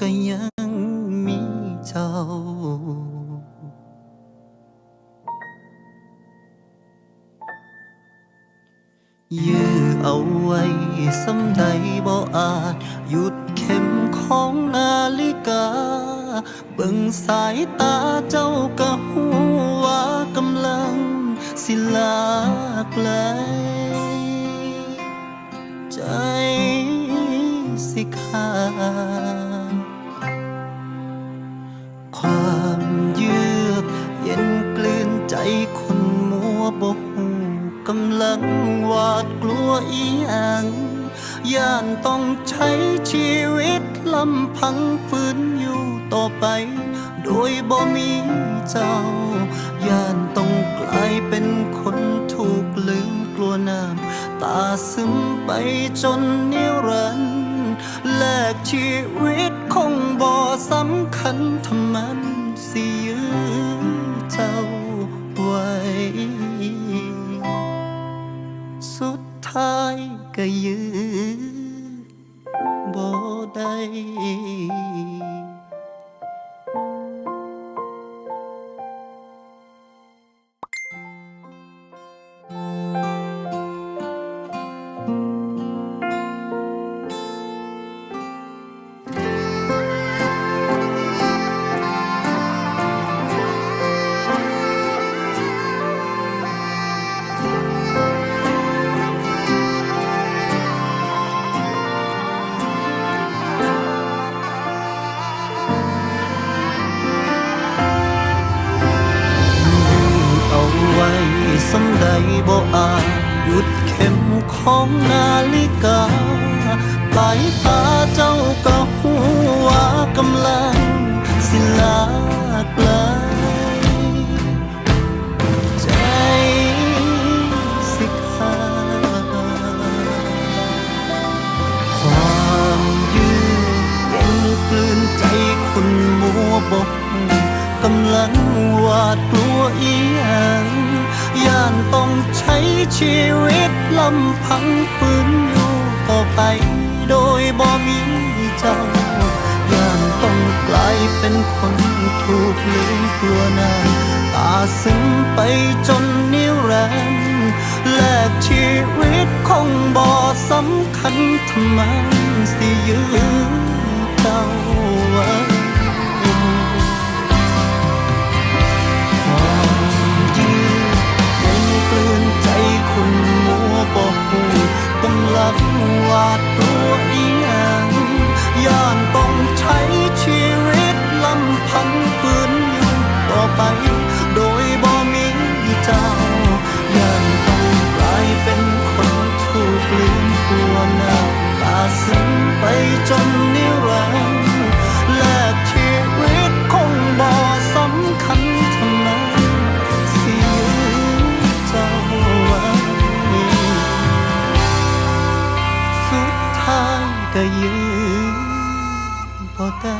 ก็ยังมีเจ้า ยื้อเอาไว้สำใดบ่อาจ หยุดเข็มของนาฬิกา เบิ่งสายตาเจ้าก็หูว่ากำลัง สิลากไกล ความเยือกเย็นกลืนใจคนมัวบกหูกำลังหวาดกลัวอีหยังย่านต้องใช้ชีวิตลำพังฝืนอยู่ต่อไป โดยบ่มีเจ้า ย่านต้องกลายเป็นคนถูกลืมกลัวน้ำตาซึมไปจนนิรันดร์แลก ชีวิตคงบ่สำคัญทำมันสิยื้อเจ้าไว้ สุดท้ายก็ยื้อบ่ได้ บ่อาจหยุดเข็มของนาฬิกาปลายตาเจ้าก็หูว่ากำลังสิลาไกลใจสิขาความยืดเย็นกลืนใจคนมัวบกกำลังหวาดกลัวอีหยัง ย่านต้องใช้ชีวิตลำพังฝืนอยู่ต่อไป โดยบ่มีเจ้าย่านต้องกลายเป็นคนถูกลืมกลัวน้าตาซึ้งไปจนนิรันดร์แลกชีวิตคงบ่สำคัญทำไมสิยื้อเจ้าไว้ ก็ยืนพอได้